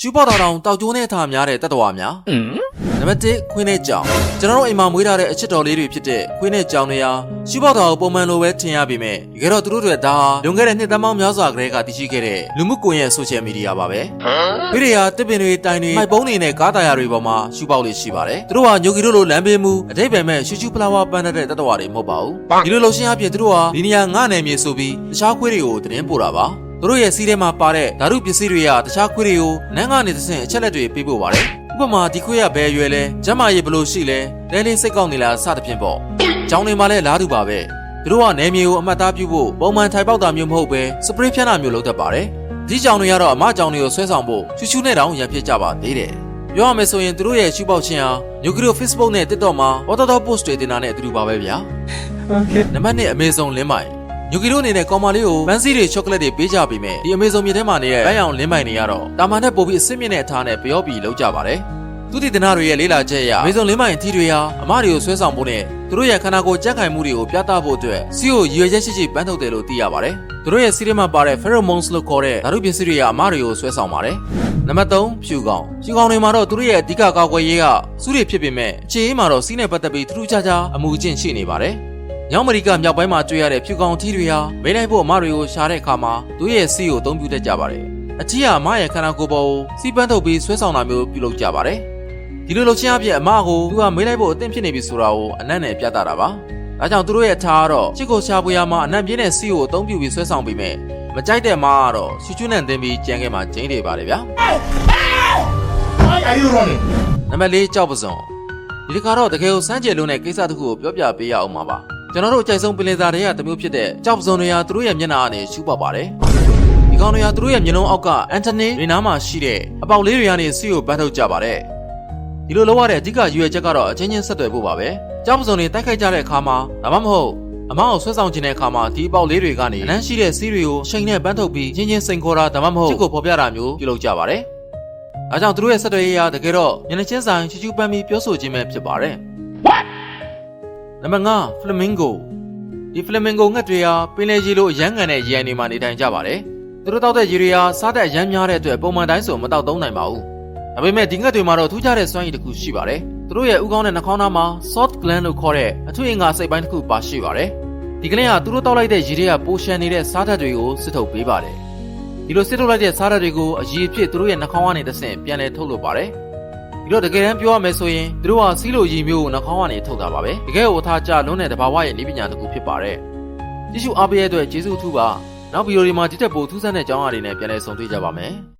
ရှူပေါက်တာတောင်တောက်ကျိုးနဲ့အထာများတဲ့တတ္တဝါများနံပါတ်1ခွင်းနဲ့ကြောင်ကျွန်တော်တို့အိမ်မှာမွေးထားတဲ့အချစ်တော်လေးတွေဖြစ်တဲ့ခွင်းနဲ့ကြောင်တွေဟာရှူပေါက်တာကိုပုံမှန်လိုပဲထင်ရပေမဲ့တကယ်တော့သူတို့တွေဒါဟာလွန်ခဲ့တဲ့နှစ်သက်ပေါင်းများစွာကတည်းကတည်ရှိခဲ့တဲ့လူမှုကွန်ရက်ဆိုရှယ်မီဒီယာပါပဲပြီးတွေဟာတစ်ပင်တွေတိုင်တွေမိုက်ပုံးတွေနဲ့ကားတာယာတွေပေါ်မှာရှူပေါက်လေးရှိပါတယ်သူတို့ဟာညိုကီတို့လိုလမ်းဘေးမှုအတိတ်ပဲမဲ့ရှူရှူဖလာဝါပန်းတဲ့တတ္တဝါတွေမဟုတ်ပါဘူးဒီလိုလှရှင်းအပြင်သူတို့ဟာဒီနေရာငှနယ်မြေဆိုပြီးတခြားခွေးတွေကိုတင်းပို့တာပါ သူတို့ရဲ့စီးထဲမှာပါတဲ့ဓာတုပစ္စည်းတွေကတခြားခွေးတွေကိုနန်းကနေသဆင့်အချက်လက်တွေပေးပို့ပါတယ်။ဥပမာဒီခွေးကဘယ်အရွယ်လဲ၊ကျမ်းမာရေးဘယ်လိုရှိလဲ၊လဲလေးစိတ်ကောက်နေလားစသဖြင့်ပေါ့။ကျောင်းတွေမှာလည်းလားတူပါပဲ။သူတို့ကနယ်မြေကိုအမှတ်သားပြုဖို့ပုံမှန်ထိုင်ပေါက်တာမျိုးမဟုတ်ပဲစပရေးဖြန်းတာမျိုးလုပ်တတ်ပါတယ်။ဒီကျောင်းတွေကတော့အမကျောင်းတွေကိုဆွဲဆောင်ဖို့ချူချူနဲ့တောင်ရံဖြစ်ကြပါသေးတယ်။ပြောရမယ်ဆိုရင်သူတို့ရဲ့ရှုပေါက်ခြင်းဟာညိုကီရို Facebook နဲ့ TikTok မှာ Watertop Post တွေတင်တာနဲ့အတူတူပါပဲဗျာ။ Okay. နံပါတ်1အမေဇုံလင်းမိုင် ညူကီတို့အနေနဲ့ကောင်မလေးကိုပန်းစည်းတွေချောကလက်တွေပေးကြပေမဲ့ဒီအမေဇုံမြေထဲမှာနေတဲ့ဘိုင်းအောင်လင်းမိုင်တွေကတော့တာမန်နဲ့ပို့ပြီးအစ်စ်မြင့်တဲ့အထားနဲ့ပြောပြီးလောက်ကြပါတယ်သူတည်တနာတွေရဲ့လေးလာချက်အရအမေဇုံလင်းမိုင်အထီးတွေဟာအမတွေကိုဆွဲဆောင်ဖို့နဲ့သူတို့ရဲ့ခန္ဓာကိုယ်ကြက်ခိုင်မှုတွေကိုပြသဖို့အတွက်စီကိုရည်ရွယ်ချက်ရှိရှိပန်းထုတ်တယ်လို့သိရပါတယ်သူတို့ရဲ့စီးထဲမှာပါတဲ့ pheromones လို့ခေါ်တဲ့ဓာတုပစ္စည်းတွေကအမတွေကိုဆွဲဆောင်ပါတယ်နံပါတ်3ဖြူကောင်ဖြူကောင်တွေမှာတော့သူတို့ရဲ့အဓိကကာကွယ်ရေးကစုတွေဖြစ်ပေမဲ့အခြေအေးမှာတော့စီးနဲ့ပတ်သက်ပြီးထူးထူးခြားခြားအမှုအကျင့်ရှိနေပါတယ်။ ညောင်အမေရိကမြောက်ပိုင်းမှာတွေ့ရတဲ့ဖြူကောင်ထီးတွေဟာမိလိုက်ဖို့အမတွေကိုရှာတဲ့အခါမှာသူ့ရဲ့စီကိုအသုံးပြုတတ်ကြပါတယ်။အချီကအမရဲ့ခန္ဓာကိုယ်ပေါ်ကိုစီးပန်းထုတ်ပြီးဆွဲဆောင်တာမျိုးပြုလုပ်ကြပါတယ်။ဒီလိုလုပ်ခြင်းအပြင်အမကိုသူကမိလိုက်ဖို့အသင့်ဖြစ်နေပြီဆိုတာကိုအနက်နဲ့ပြသတာပါ။ဒါကြောင့်သူတို့ရဲ့အထားကတော့ချစ်ကိုရှာပွေရမှာအနက်ပြင်းတဲ့စီကိုအသုံးပြုပြီးဆွဲဆောင်ပြီးမဲ့မကြိုက်တဲ့မကတော့ချူချူနဲ့တင်းပြီးကြံခဲ့မှကျင်းနေပါတယ်ဗျာ။ Why are you running? နံပါတ်၄ကြောက်ပစုံဒီတစ်ခါတော့တကယ်ကိုစမ်းကြယ်လုံးတဲ့ကိစ္စတစ်ခုကိုပြောပြပေးရအောင်ပါပါ ကျွန်တော်တို့အကြိုက်ဆုံးပင်လယ်သားတွေကတမျိုးဖြစ်တဲ့ကြောက်ပစုံတွေဟာသူတို့ရဲ့မျက်နှာကနေရှူပေါက်ပါတယ်ဒီကောင်တွေဟာသူတို့ရဲ့မျက်လုံးအောက်ကအန်တိုနီရီနားမှာရှိတဲ့အပေါက်လေးတွေကနေစီကိုပန်းထုတ်ကြပါတယ်ဒီလိုလုပ်ရတဲ့အဓိကရည်ရွယ်ချက်ကတော့အချင်းချင်းဆက်သွယ်ဖို့ပါပဲကြောက်ပစုံတွေတိုက်ခိုက်ကြတဲ့အခါမှာဒါမှမဟုတ်အမောက်ကိုဆွဲဆောင်ခြင်းတဲ့အခါမှာဒီအပေါက်လေးတွေကနေအနှမ်းရှိတဲ့စီးတွေကိုချိန်နဲ့ပန်းထုတ်ပြီးချင်းချင်းစိန်ခေါ်တာဒါမှမဟုတ်ချစ်ကိုဖော်ပြတာမျိုးပြုလုပ်ကြပါတယ်။အားကြောင့်သူတို့ရဲ့ဆက်သွယ်ရေးဟာတကယ်တော့ညနေချင်းဆိုင်ချူချူပန်းပြီးပြောဆိုခြင်းပဲဖြစ်ပါတယ်။ နံပါတ်5 Flamingo ဒီ Flamingo ငှက်တွေဟာပင်လယ်ရေလိုအရမ်းငံတဲ့ရေအိမ်တွေမှာနေထိုင်ကြပါတယ်။သူတို့တောက်တဲ့ရေတွေဟာစားတဲ့အရမ်းများတဲ့အတွက်ပုံမှန်တိုင်းဆိုမတောက်သုံးနိုင်ပါဘူး။ဒါပေမဲ့ဒီငှက်တွေမှာတော့ထူးခြားတဲ့စွမ်းရည်တစ်ခုရှိပါတယ်။သူတို့ရဲ့ဥကောင်းတဲ့နှာခေါင်းသားမှာ salt gland လို့ခေါ်တဲ့အထူးအင်္ဂါစိတ်ပိုင်းတစ်ခုပါရှိပါတယ်။ဒီကလေးဟာသူတို့တောက်လိုက်တဲ့ရေတွေကပိုရှန်နေတဲ့စားဓာတ်တွေကိုစစ်ထုတ်ပေးပါတယ်။ဒီလိုစစ်ထုတ်လိုက်တဲ့စားရတွေကိုအရေးဖြစ်သူတို့ရဲ့နှာခေါင်းကနေတဆင့်ပြန်လဲထုတ်လို့ပါတယ်။ ဒီတော့တကယ်တမ်းပြောရမယ်ဆိုရင်သူတို့ဟာစီးလိုရည်မျိုးကိုနှာခေါင်းကနေထုတ်တာပါပဲ။တကယ်ကိုအထားကျလုံးတဲ့တဘာဝရဲ့နည်းပညာတစ်ခုဖြစ်ပါတယ်။ကြည့်ရှုအားပေးရတဲ့အတွက်ကျေးဇူးအထူးပါ။နောက်ဗီဒီယိုတွေမှာဒီတက်ပိုထူးဆန်းတဲ့အကြောင်းအရာတွေနဲ့ပြန်လည်ဆုံတွေ့ကြပါမယ်။